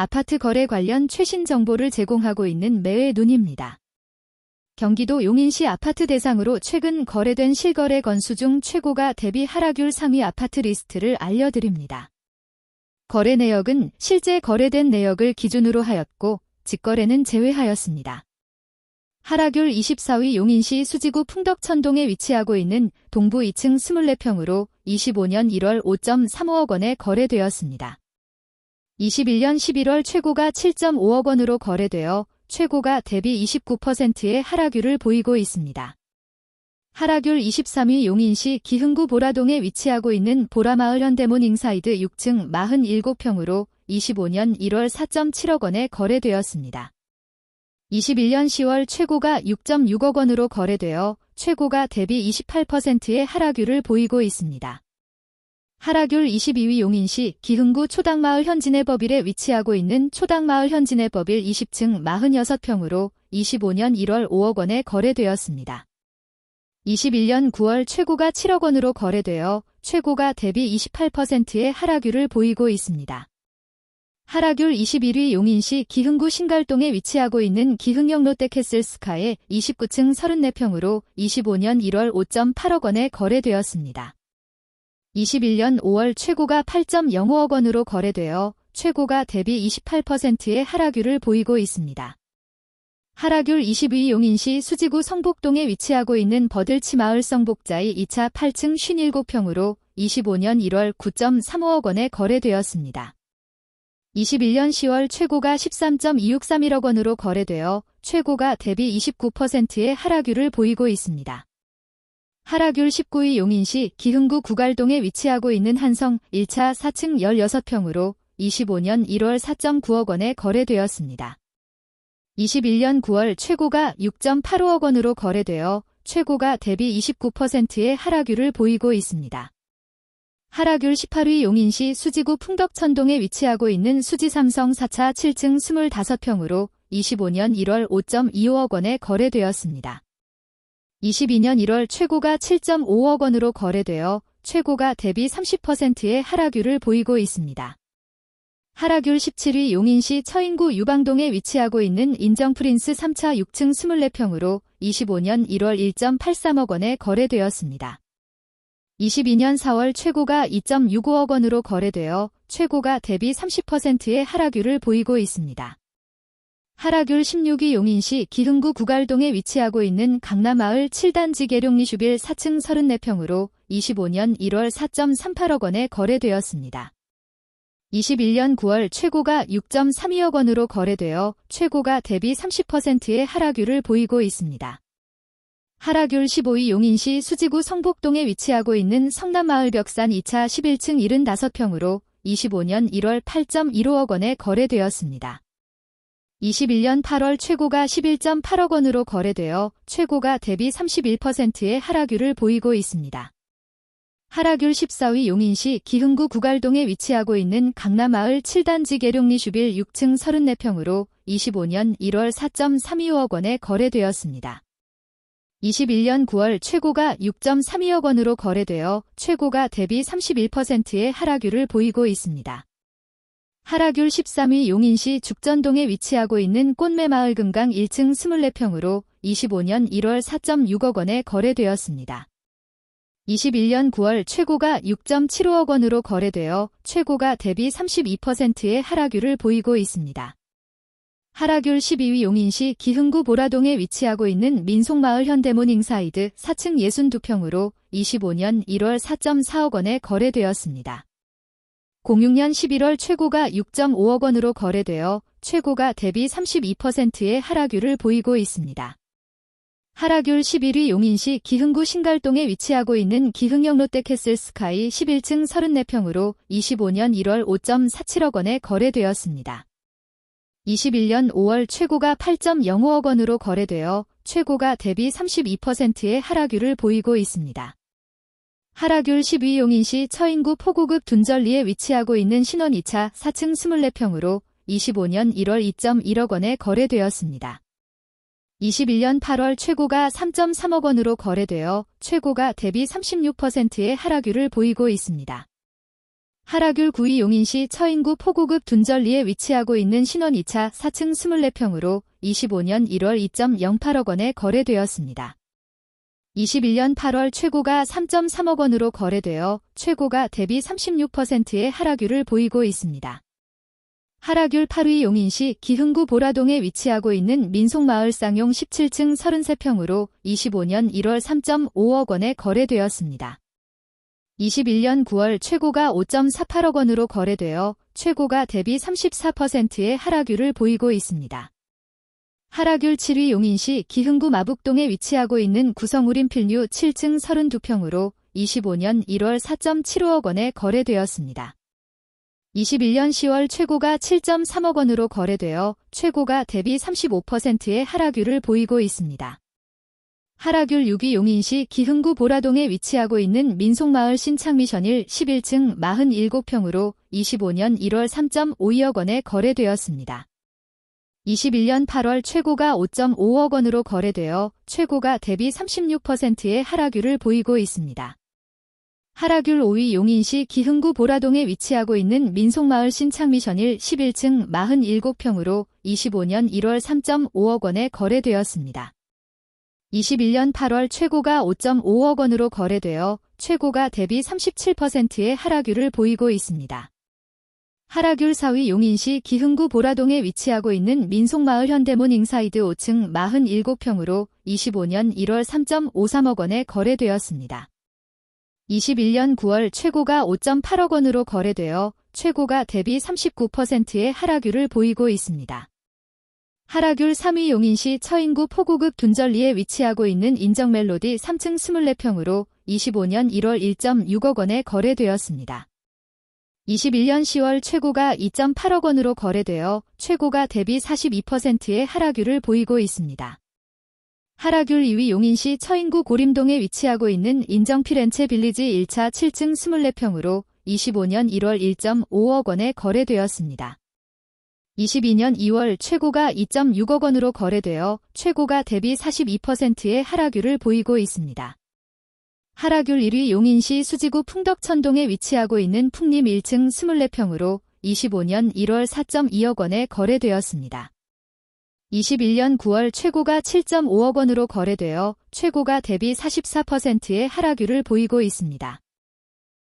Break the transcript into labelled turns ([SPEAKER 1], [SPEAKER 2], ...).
[SPEAKER 1] 아파트 거래 관련 최신 정보를 제공하고 있는 매의 눈입니다. 경기도 용인시 아파트 대상으로 최근 거래된 실거래 건수 중 최고가 대비 하락률 상위 아파트 리스트를 알려드립니다. 거래 내역은 실제 거래된 내역을 기준으로 하였고 직거래는 제외하였습니다. 하락률 24위 용인시 수지구 풍덕천동에 위치하고 있는 동부 2층 24평으로 25년 1월 5.35억 원에 거래되었습니다. 21년 11월 최고가 7.5억 원으로 거래되어 최고가 대비 29%의 하락률을 보이고 있습니다. 하락률 23위 용인시 기흥구 보라동에 위치하고 있는 보라마을 현대문 잉사이드 6층 47평으로 25년 1월 4.7억 원에 거래되었습니다. 21년 10월 최고가 6.6억 원으로 거래되어 최고가 대비 28%의 하락률을 보이고 있습니다. 하락률 22위 용인시 기흥구 초당마을 현진의 법일에 위치하고 있는 초당마을 현진의 법일 20층 46평으로 25년 1월 5억 원에 거래되었습니다. 21년 9월 최고가 7억 원으로 거래되어 최고가 대비 28%의 하락률을 보이고 있습니다. 하락률 21위 용인시 기흥구 신갈동에 위치하고 있는 기흥역 롯데캐슬스카의 29층 34평으로 25년 1월 5.8억 원에 거래되었습니다. 21년 5월 최고가 8.05억 원으로 거래되어 최고가 대비 28%의 하락률을 보이고 있습니다. 하락률 20위 용인시 수지구 성북동에 위치하고 있는 버들치 마을 성북자의 2차 8층 57평으로 25년 1월 9.35억 원에 거래되었습니다. 21년 10월 최고가 13.2631억 원으로 거래되어 최고가 대비 29%의 하락률을 보이고 있습니다. 하락률 19위 용인시 기흥구 구갈동에 위치하고 있는 한성 1차 4층 16평으로 25년 1월 4.9억 원에 거래되었습니다. 21년 9월 최고가 6.85억 원으로 거래되어 최고가 대비 29%의 하락률을 보이고 있습니다. 하락률 18위 용인시 수지구 풍덕천동에 위치하고 있는 수지삼성 4차 7층 25평으로 25년 1월 5.25억 원에 거래되었습니다. 22년 1월 최고가 7.5억 원으로 거래되어 최고가 대비 30%의 하락률을 보이고 있습니다. 하락률 17위 용인시 처인구 유방동에 위치하고 있는 인정프린스 3차 6층 24평으로 25년 1월 1.83억 원에 거래되었습니다. 22년 4월 최고가 2.65억 원으로 거래되어 최고가 대비 30%의 하락률을 보이고 있습니다. 하락률 16위 용인시 기흥구 구갈동에 위치하고 있는 강남마을 7단지 계룡리 슈빌 4층 34평으로 25년 1월 4.38억 원에 거래되었습니다. 21년 9월 최고가 6.32억 원으로 거래되어 최고가 대비 30%의 하락률을 보이고 있습니다. 하락률 15위 용인시 수지구 성북동에 위치하고 있는 성남마을 벽산 2차 11층 75평으로 25년 1월 8.15억 원에 거래되었습니다. 21년 8월 최고가 11.8억 원으로 거래되어 최고가 대비 31%의 하락률을 보이고 있습니다. 하락률 14위 용인시 기흥구 구갈동에 위치하고 있는 강남마을 7단지 계룡리 슈빌 6층 34평으로 25년 1월 4.32억 원에 거래되었습니다. 21년 9월 최고가 6.32억 원으로 거래되어 최고가 대비 31%의 하락률을 보이고 있습니다. 하락률 13위 용인시 죽전동에 위치하고 있는 꽃매마을 금강 1층 24평으로 25년 1월 4.6억 원에 거래되었습니다. 21년 9월 최고가 6.75억 원으로 거래되어 최고가 대비 32%의 하락률을 보이고 있습니다. 하락률 12위 용인시 기흥구 보라동에 위치하고 있는 민속마을 현대문 잉사이드 4층 62평으로 25년 1월 4.4억 원에 거래되었습니다. 06년 11월 최고가 6.5억 원으로 거래되어 최고가 대비 32%의 하락률을 보이고 있습니다. 하락률 11위 용인시 기흥구 신갈동에 위치하고 있는 기흥역 롯데캐슬 스카이 11층 34평으로 25년 1월 5.47억 원에 거래되었습니다. 21년 5월 최고가 8.05억 원으로 거래되어 최고가 대비 32%의 하락률을 보이고 있습니다. 하락률 10위 용인시 처인구 포구급 둔절리에 위치하고 있는 신원 2차 4층 24평으로 25년 1월 2.1억 원에 거래되었습니다. 21년 8월 최고가 3.3억 원으로 거래되어 최고가 대비 36%의 하락률을 보이고 있습니다. 하라귤 구이 용인시 처인구 포고급 둔절리에 위치하고 있는 신원 2차 4층 24평으로 25년 1월 2.08억 원에 거래되었습니다. 21년 8월 최고가 3.3억 원으로 거래되어 최고가 대비 36%의 하락률을 보이고 있습니다. 하라귤 8위 용인시 기흥구 보라동에 위치하고 있는 민속마을 쌍용 17층 33평으로 25년 1월 3.5억 원에 거래되었습니다. 21년 9월 최고가 5.48억 원으로 거래되어 최고가 대비 34%의 하락률을 보이고 있습니다. 하라귤 7위 용인시 기흥구 마북동에 위치하고 있는 구성우림 필류 7층 32평으로 25년 1월 4.75억 원에 거래되었습니다. 21년 10월 최고가 7.3억 원으로 거래되어 최고가 대비 35%의 하락률을 보이고 있습니다. 하라귤 6위 용인시 기흥구 보라동에 위치하고 있는 민속마을 신창미션일 11층 47평으로 25년 1월 3.52억 원에 거래되었습니다. 21년 8월 최고가 5.5억 원으로 거래되어 최고가 대비 36%의 하락률을 보이고 있습니다. 하라귤 5위 용인시 기흥구 보라동에 위치하고 있는 민속마을 신창미션일 11층 47평으로 25년 1월 3.5억 원에 거래되었습니다. 21년 8월 최고가 5.5억 원으로 거래되어 최고가 대비 37%의 하락률을 보이고 있습니다. 하락률 4위 용인시 기흥구 보라동에 위치하고 있는 민속마을 현대문 잉사이드 5층 47평으로 25년 1월 3.53억 원에 거래되었습니다. 21년 9월 최고가 5.8억 원으로 거래되어 최고가 대비 39%의 하락률을 보이고 있습니다. 하라귤 3위 용인시 처인구 포고급 둔절리에 위치하고 있는 인정멜로디 3층 24평으로 25년 1월 1.6억 원에 거래되었습니다. 21년 10월 최고가 2.8억 원으로 거래되어 최고가 대비 42%의 하락률을 보이고 있습니다. 하라귤 2위 용인시 처인구 고림동에 위치하고 있는 인정피렌체 빌리지 1차 7층 24평으로 25년 1월 1.5억 원에 거래되었습니다. 22년 2월 최고가 2.6억 원으로 거래되어 최고가 대비 42%의 하락률을 보이고 있습니다. 하락률 1위 용인시 수지구 풍덕천동에 위치하고 있는 풍림 1층 24평으로 25년 1월 4.2억 원에 거래되었습니다. 21년 9월 최고가 7.5억 원으로 거래되어 최고가 대비 44%의 하락률을 보이고 있습니다.